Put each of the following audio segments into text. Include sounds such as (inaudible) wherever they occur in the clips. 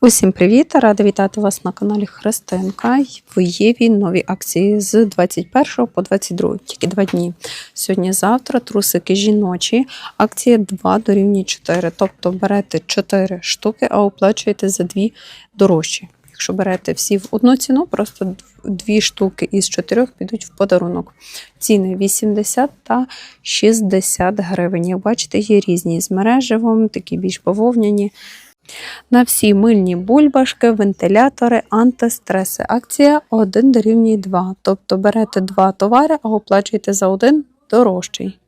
Усім привіт! Рада вітати вас на каналі Христинка. В Єві нові акції з 21 по 22, тільки два дні. Сьогодні-завтра трусики жіночі. Акція 2 дорівнює 4. Тобто берете 4 штуки, а оплачуєте за 2 дорожчі. Якщо берете всі в одну ціну, просто дві штуки із чотирьох підуть в подарунок. Ціни 80 та 60 гривень. Як бачите, є різні з мережевом, такі більш бавовняні. На всі мильні бульбашки, вентилятори, антистреси. Акція 1 дорівнює 2. Тобто берете два товари, а оплачуєте за один дорожчий.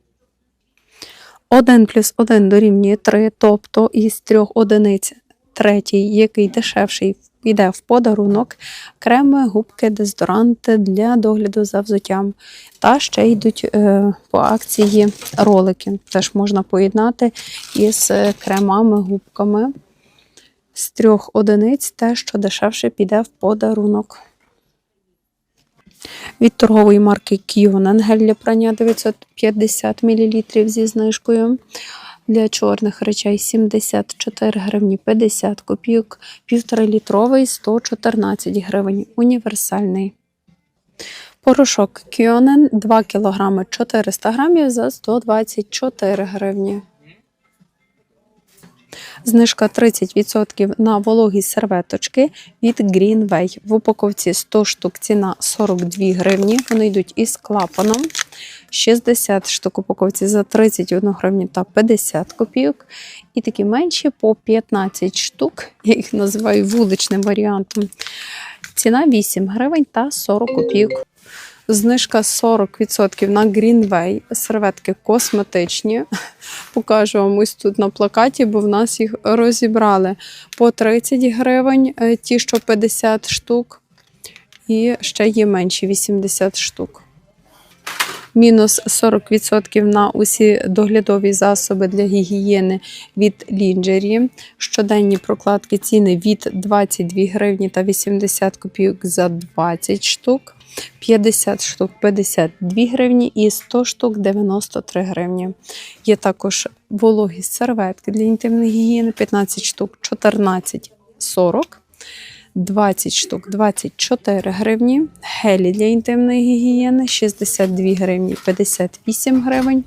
1 плюс 1 дорівнює 3, тобто із трьох одиниць третій, який дешевший, йде в подарунок, креми, губки, дезодоранти для догляду за взуттям. Та ще йдуть е, по акції ролики. Теж можна поєднати із кремами, губками з трьох одиниць те, що дешевше піде в подарунок. Від торгової марки Kionen гель для прання 950 мл зі знижкою. Для чорних речей 74 гривні 50 копійок, 1,5 літровий 114 гривень. Універсальний. Порошок Kionen 2 кг 400 грамів за 124 гривні. Знижка 30% на вологі серветочки від Greenway. В упаковці 100 штук ціна 42 гривні. Вони йдуть із клапаном. 60 штук упаковці за 31 гривню та 50 копійок. І такі менші по 15 штук. Я їх називаю вуличним варіантом. Ціна 8 гривень та 40 копійок. Знижка 40% на Greenway. Серветки косметичні. Покажу вам ось тут на плакаті, бо в нас їх розібрали по 30 гривень, е, ті, що 50 штук, і ще є менші 80 штук. Мінус 40% на усі доглядові засоби для гігієни від Лінджері. Щоденні прокладки ціни від 22 гривні та 80 копійок за 20 штук. 50 штук 52 гривні і 100 штук 93 гривні. Є також вологі серветки для інтимної гігієни 15 штук 14,40. 20 штук 24 гривні. Гелі для інтимної гігієни 62 гривні 58 гривень.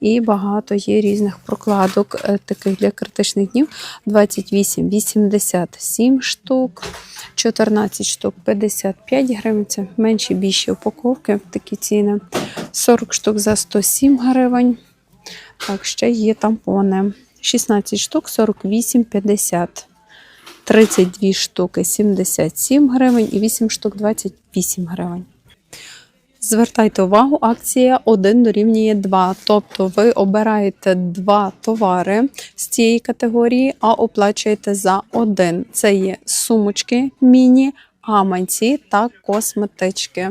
І багато є різних прокладок, е, таких для критичних днів. 28, 87 штук, 14 штук 55 гривень. Це менші більші упаковки, такі ціни. 40 штук за 107 гривень. Так, ще є тампони. 16 штук 48,50. 32 штуки 77 гривень і 8 штук 28 гривень. Звертайте увагу, акція 1 дорівнює 2. Тобто ви обираєте два товари з цієї категорії, а оплачуєте за один. Це є сумочки, міні, гаманці та косметички.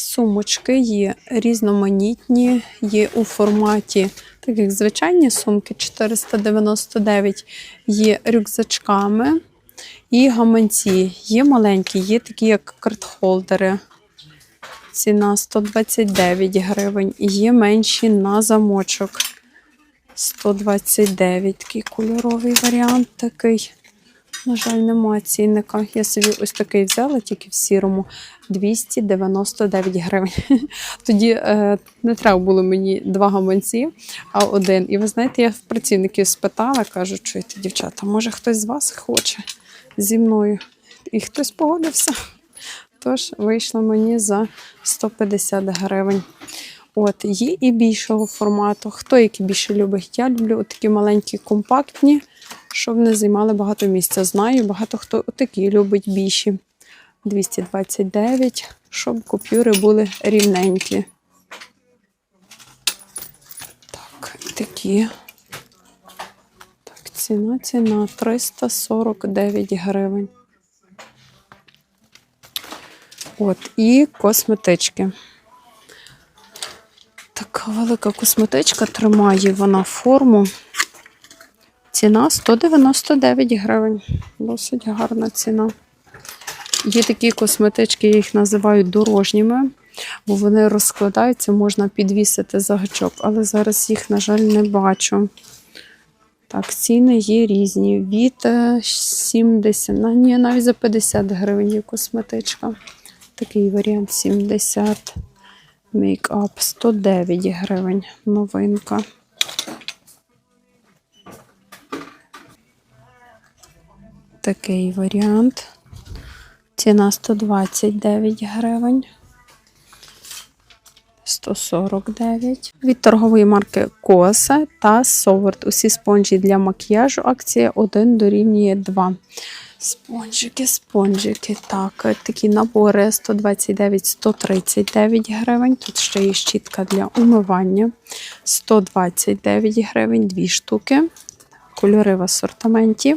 Сумочки є різноманітні, є у форматі, так як звичайні сумки 499, є рюкзачками і гаманці. Є маленькі, є такі, як картхолдери. Ціна 129 гривень. Є менші на замочок. 129 такий кольоровий варіант такий. На жаль, нема цінника. Я собі ось такий взяла, тільки в сірому 299 гривень. (laughs) Тоді е, не треба було мені два гаманці, а один. І ви знаєте, я в працівників спитала, кажу, чуєте, дівчата, може хтось з вас хоче зі мною? І хтось погодився. Тож вийшло мені за 150 гривень. От, є і більшого формату. Хто який більше любить? Я люблю такі маленькі, компактні, щоб не займали багато місця. Знаю, багато хто такі любить більші. 229, щоб купюри були рівненькі. Так, такі. Так, ціна, ціна 349 гривень. От, і косметички. Така велика косметичка тримає вона форму. Ціна 199 гривень. Досить гарна ціна. Є такі косметички, я їх називаю дорожніми, бо вони розкладаються, можна підвісити за гачок, але зараз їх, на жаль, не бачу. Так, ціни є різні. Від е, 70, на- ні, навіть за 50 гривень є косметичка. Такий варіант 70. Мейкап 109 гривень. Новинка. Такий варіант. Ціна 129 гривень. 149. Від торгової марки Коса та Соверт. Усі спонжі для макіяжу. Акція 1 дорівнює 2. Спонжики, спонжики. Так, такі набори 129-139 гривень. Тут ще є щітка для умивання. 129 гривень, дві штуки. Кольори в асортименті.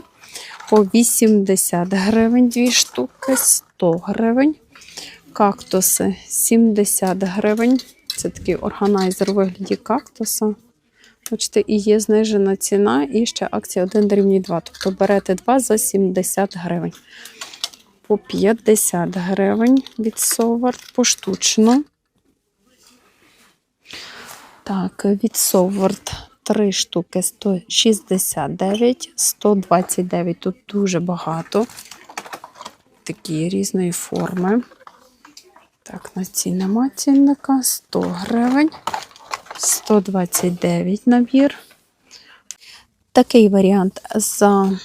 По 80 гривень, дві штуки, 100 гривень. Кактуси 70 гривень. Це такий органайзер у вигляді кактуса. Бачите, і є знижена ціна, і ще акція 1 дорівнює 2. Тобто берете 2 за 70 гривень. По 50 гривень від Соварт поштучно. Так, від Соварт 3 штуки 169, 129. Тут дуже багато. Такі різної форми. Так, на ці нема цінника. 100 гривень. 129 набір. Такий варіант за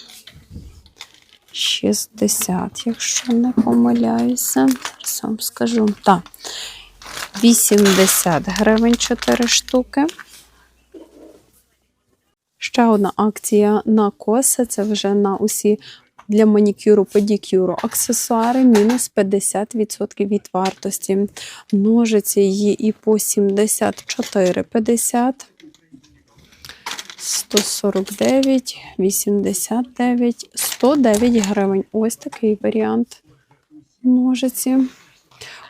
60, якщо не помиляюся. Вам скажу. Так, 80 гривень 4 штуки. Ще одна акція на коси. Це вже на усі для манікюру, педикюру. Аксесуари мінус 50% від вартості. Ножиці є і по 74,50. 149, 89, 109 гривень. Ось такий варіант ножиці.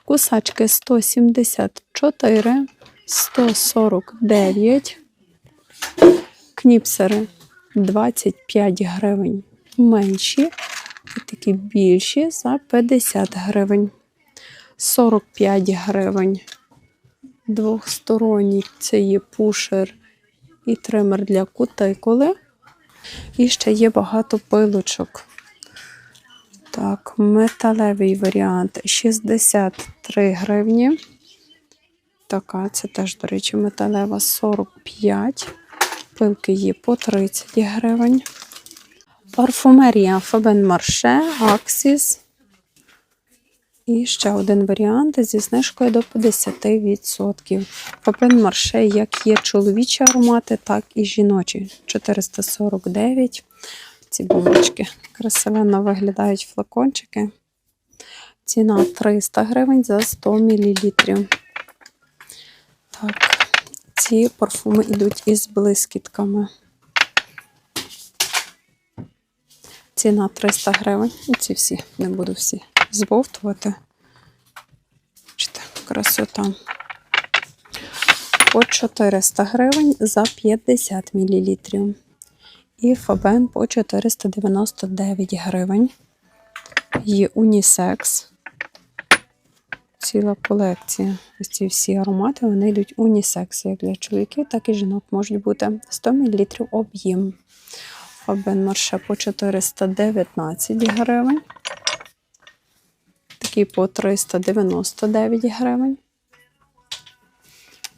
Кусачки 174, 149. Кніпсери 25 гривень менші, і такі більші за 50 гривень. 45 гривень. Двохсторонній це є пушер і тример для кутикули. І ще є багато пилочок. Так, металевий варіант 63 гривні. Така, це теж, до речі, металева 45. Пилки є по 30 гривень. Парфумерія Фабен Марше, Аксіс. І ще один варіант зі знижкою до 50%. Фабен Марше, як є чоловічі аромати, так і жіночі. 449. Ці бомбочки красивенно виглядають флакончики. Ціна 300 гривень за 100 мл. Так, ці парфуми йдуть із блискітками. Ціна 300 гривень. І ці всі, не буду всі збовтувати. Красота. По 400 гривень за 50 мл. І Фабен по 499 гривень. Є унісекс. Ціла колекція. Ось ці всі аромати, вони йдуть унісекс, як для чоловіків, так і жінок можуть бути 100 мл об'єм. Фабен Марше по 419 гривень. Такий по 399 гривень.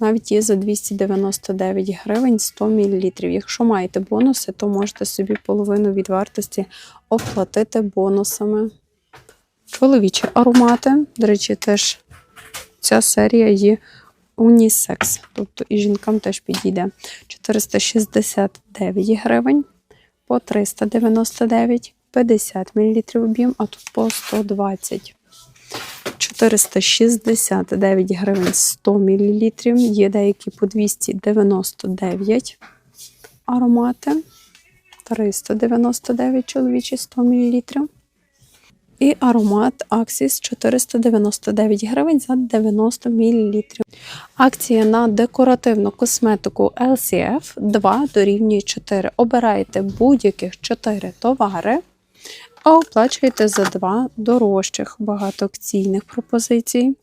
Навіть є за 299 гривень 100 мл. Якщо маєте бонуси, то можете собі половину від вартості оплатити бонусами. Чоловічі аромати. До речі, теж ця серія є унісекс. Тобто і жінкам теж підійде 469 гривень по 399, 50 мл об'єм, а тут по 120. 469 гривень 100 мл. Є деякі по 299 аромати. 399 чоловічі 100 мл. І аромат Axis 499 гривень за 90 мл. Акція на декоративну косметику LCF 2 дорівнює 4. Обирайте будь-яких 4 товари, а оплачуєте за 2 дорожчих багатоакційних пропозицій.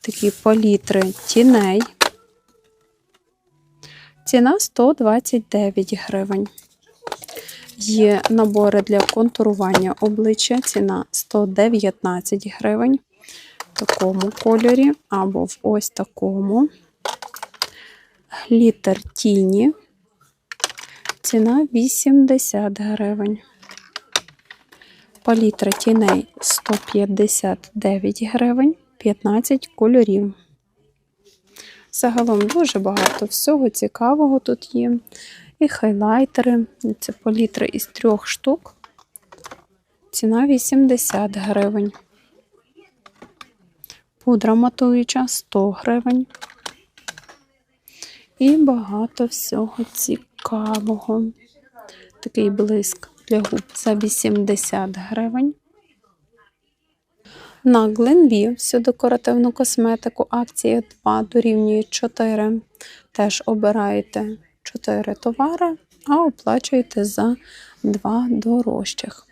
Такі палітри тіней. Ціна 129 гривень. Є набори для контурування обличчя. Ціна 119 гривень в такому кольорі або в ось такому. Глітер тіні. Ціна 80 гривень. Палітра тіней 159 гривень, 15 кольорів. Загалом дуже багато всього цікавого тут є. І хайлайтери. Це палітра із трьох штук. Ціна 80 гривень. Пудра матуюча 100 гривень. І багато всього цікавого. Такий блиск для губ за 80 гривень. На Glenview всю декоративну косметику акція 2 дорівнює 4. Теж обираєте 4 товари, а оплачуєте за 2 дорожчих.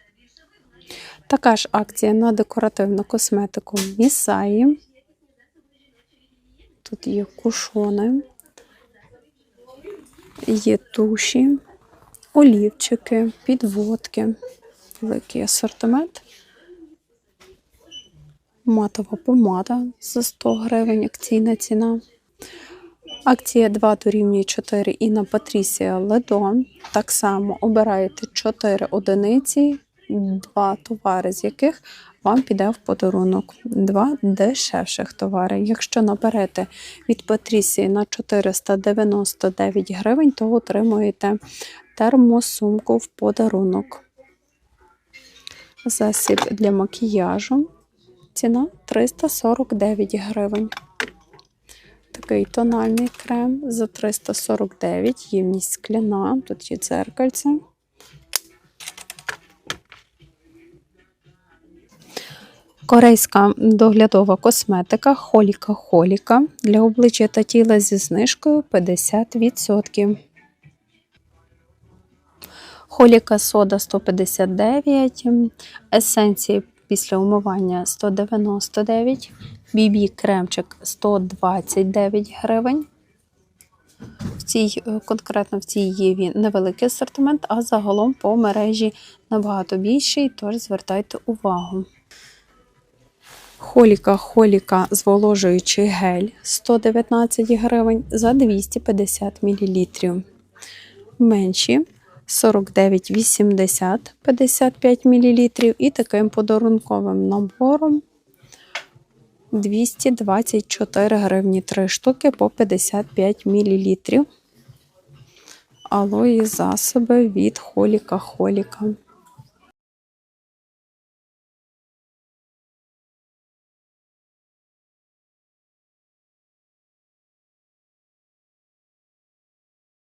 Така ж акція на декоративну косметику Місаї. Тут є кушони, є туші, олівчики, підводки, великий асортимент. Матова помада за 100 гривень, акційна ціна. Акція 2 дорівнює 4 і на Патрісія Ледон. Так само обираєте 4 одиниці, 2 товари, з яких вам піде в подарунок. Два дешевших товари. Якщо наберете від Патрісії на 499 гривень, то отримуєте термосумку в подарунок. Засіб для макіяжу. Ціна 349 гривень. Такий тональний крем за 349, ємність скляна, тут є дзеркальце. Корейська доглядова косметика Холіка Холіка для обличчя та тіла зі знижкою 50%. Холіка сода 159, есенції після умивання 199, бібі кремчик 129 гривень. В цій, е, конкретно в цій Єві невеликий асортимент, а загалом по мережі набагато більший, тож звертайте увагу. Холіка Холіка зволожуючий гель 119 гривень за 250 мл. Менші 49,80 55 мл і таким подарунковим набором 224 гривні 3 штуки по 55 мл. Алої засоби від Холіка Холіка.